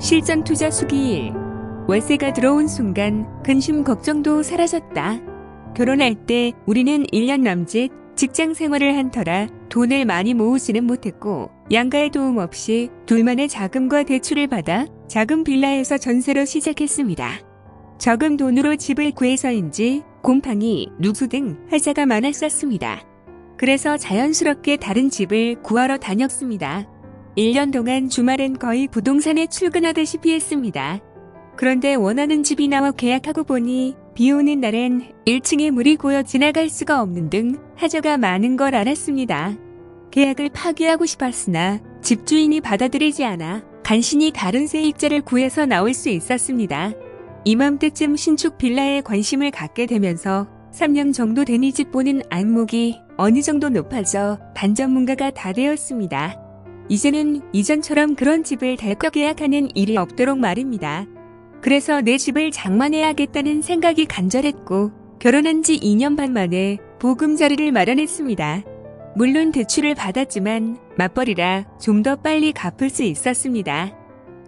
실전 투자 수기일. 월세가 들어온 순간 근심 걱정도 사라졌다. 결혼할 때 우리는 1년 남짓 직장 생활을 한 터라 돈을 많이 모으지는 못했고 양가의 도움 없이 둘만의 자금과 대출을 받아 작은 빌라에서 전세로 시작했습니다. 적은 돈으로 집을 구해서인지 곰팡이, 누수 등 하자가 많았었습니다. 그래서 자연스럽게 다른 집을 구하러 다녔습니다. 1년 동안 주말엔 거의 부동산에 출근하다시피 했습니다. 그런데 원하는 집이 나와 계약하고 보니 비 오는 날엔 1층에 물이 고여 지나갈 수가 없는 등 하자가 많은 걸 알았습니다. 계약을 파기하고 싶었으나 집주인이 받아들이지 않아 간신히 다른 세입자를 구해서 나올 수 있었습니다. 이맘때쯤 신축 빌라에 관심을 갖게 되면서 3년 정도 된 이 집 보는 안목이 어느 정도 높아져 반전문가가 다 되었습니다. 이제는 이전처럼 그런 집을 덜컥 계약하는 일이 없도록 말입니다. 그래서 내 집을 장만해야겠다는 생각이 간절했고 결혼한 지 2년 반 만에 보금자리를 마련했습니다. 물론 대출을 받았지만 맞벌이라 좀 더 빨리 갚을 수 있었습니다.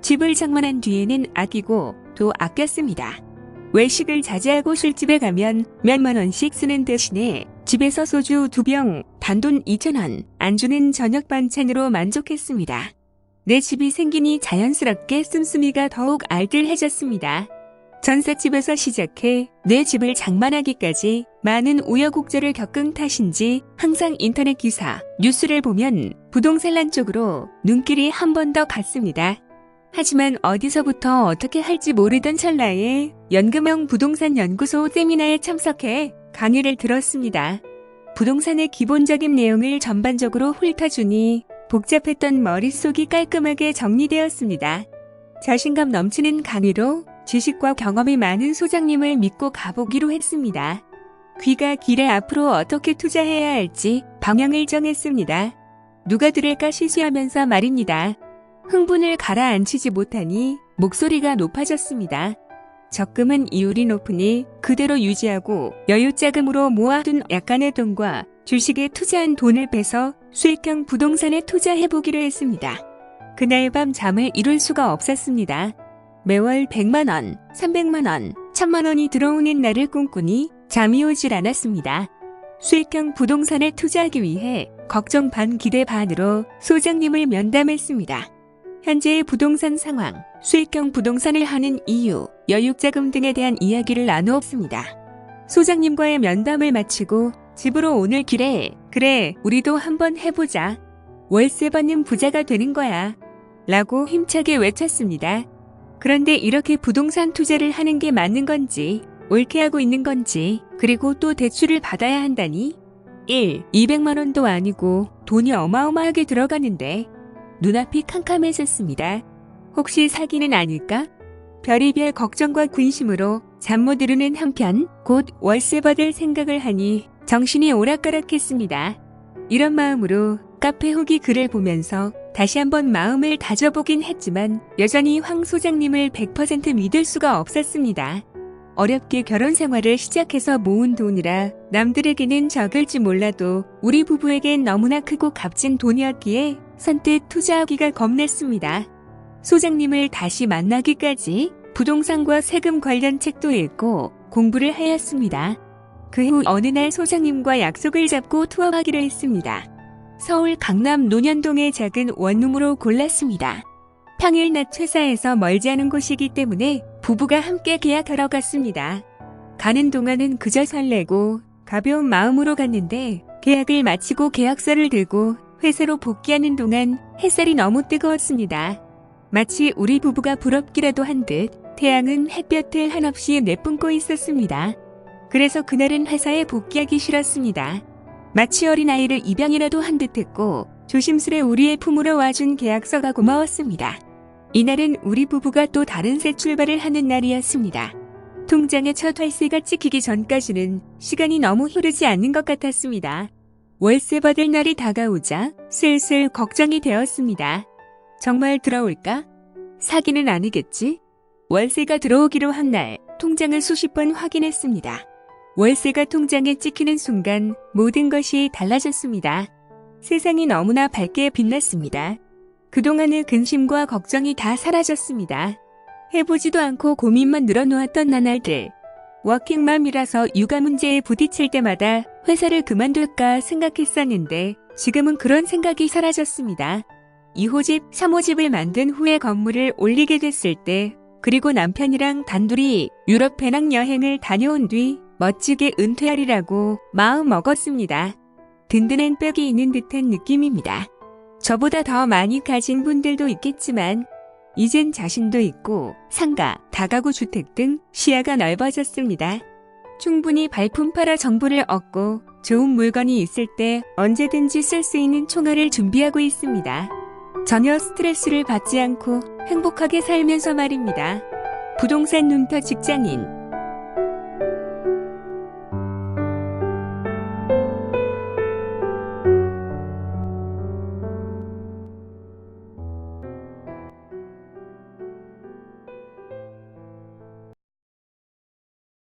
집을 장만한 뒤에는 아끼고 또 아꼈습니다. 외식을 자제하고 술집에 가면 몇만 원씩 쓰는 대신에 집에서 소주 두 병, 단돈 2천원, 안주는 저녁 반찬으로 만족했습니다. 내 집이 생기니 자연스럽게 씀씀이가 더욱 알뜰해졌습니다. 전셋집에서 시작해 내 집을 장만하기까지 많은 우여곡절을 겪은 탓인지 항상 인터넷 기사, 뉴스를 보면 부동산란 쪽으로 눈길이 한 번 더 갔습니다. 하지만 어디서부터 어떻게 할지 모르던 찰나에 연금형 부동산 연구소 세미나에 참석해 강의를 들었습니다. 부동산의 기본적인 내용을 전반적으로 훑어주니 복잡했던 머릿속이 깔끔하게 정리되었습니다. 자신감 넘치는 강의로 지식과 경험이 많은 소장님을 믿고 가보기로 했습니다. 귀가 길에 앞으로 어떻게 투자해야 할지 방향을 정했습니다. 누가 들을까 시시하면서 말입니다. 흥분을 가라앉히지 못하니 목소리가 높아졌습니다. 적금은 이율이 높으니 그대로 유지하고 여유자금으로 모아둔 약간의 돈과 주식에 투자한 돈을 빼서 수익형 부동산에 투자해보기로 했습니다. 그날 밤 잠을 이룰 수가 없었습니다. 매월 100만원, 300만원, 1000만원이 들어오는 날을 꿈꾸니 잠이 오질 않았습니다. 수익형 부동산에 투자하기 위해 걱정 반 기대 반으로 소장님을 면담했습니다. 현재의 부동산 상황, 수익형 부동산을 하는 이유, 여육자금 등에 대한 이야기를 나누었습니다. 소장님과의 면담을 마치고 집으로 오늘 길에 그래 우리도 한번 해보자. 월세 받는 부자가 되는 거야. 라고 힘차게 외쳤습니다. 그런데 이렇게 부동산 투자를 하는 게 맞는 건지, 옳게 하고 있는 건지, 그리고 또 대출을 받아야 한다니? 1. 200만 원도 아니고 돈이 어마어마하게 들어가는데 눈앞이 캄캄해졌습니다. 혹시 사기는 아닐까? 별의별 걱정과 근심으로 잠 못 이루는 한편 곧 월세 받을 생각을 하니 정신이 오락가락했습니다. 이런 마음으로 카페 후기 글을 보면서 다시 한번 마음을 다져보긴 했지만 여전히 황 소장님을 100% 믿을 수가 없었습니다. 어렵게 결혼 생활을 시작해서 모은 돈이라 남들에게는 적을지 몰라도 우리 부부에겐 너무나 크고 값진 돈이었기에 선뜻 투자하기가 겁냈습니다. 소장님을 다시 만나기까지 부동산과 세금 관련 책도 읽고 공부를 하였습니다. 그 후 어느 날 소장님과 약속을 잡고 투어하기로 했습니다. 서울 강남 논현동의 작은 원룸으로 골랐습니다. 평일 낮 회사에서 멀지 않은 곳이기 때문에 부부가 함께 계약하러 갔습니다. 가는 동안은 그저 설레고 가벼운 마음으로 갔는데 계약을 마치고 계약서를 들고 회사로 복귀하는 동안 햇살이 너무 뜨거웠습니다. 마치 우리 부부가 부럽기라도 한 듯 태양은 햇볕을 한없이 내뿜고 있었습니다. 그래서 그날은 회사에 복귀하기 싫었습니다. 마치 어린아이를 입양이라도 한 듯했고 조심스레 우리의 품으로 와준 계약서가 고마웠습니다. 이날은 우리 부부가 또 다른 새 출발을 하는 날이었습니다. 통장에 첫 활세가 찍히기 전까지는 시간이 너무 흐르지 않는 것 같았습니다. 월세 받을 날이 다가오자 슬슬 걱정이 되었습니다. 정말 들어올까? 사기는 아니겠지? 월세가 들어오기로 한 날 통장을 수십 번 확인했습니다. 월세가 통장에 찍히는 순간 모든 것이 달라졌습니다. 세상이 너무나 밝게 빛났습니다. 그동안의 근심과 걱정이 다 사라졌습니다. 해보지도 않고 고민만 늘어놓았던 나날들. 워킹맘이라서 육아 문제에 부딪힐 때마다 회사를 그만둘까 생각했었는데 지금은 그런 생각이 사라졌습니다. 2호집, 3호집을 만든 후에 건물을 올리게 됐을 때 그리고 남편이랑 단둘이 유럽 배낭 여행을 다녀온 뒤 멋지게 은퇴하리라고 마음 먹었습니다. 든든한 벽이 있는 듯한 느낌입니다. 저보다 더 많이 가진 분들도 있겠지만 이젠 자신도 있고 상가, 다가구 주택 등 시야가 넓어졌습니다. 충분히 발품 팔아 정보를 얻고 좋은 물건이 있을 때 언제든지 쓸 수 있는 총알을 준비하고 있습니다. 전혀 스트레스를 받지 않고 행복하게 살면서 말입니다. 부동산 눈터 직장인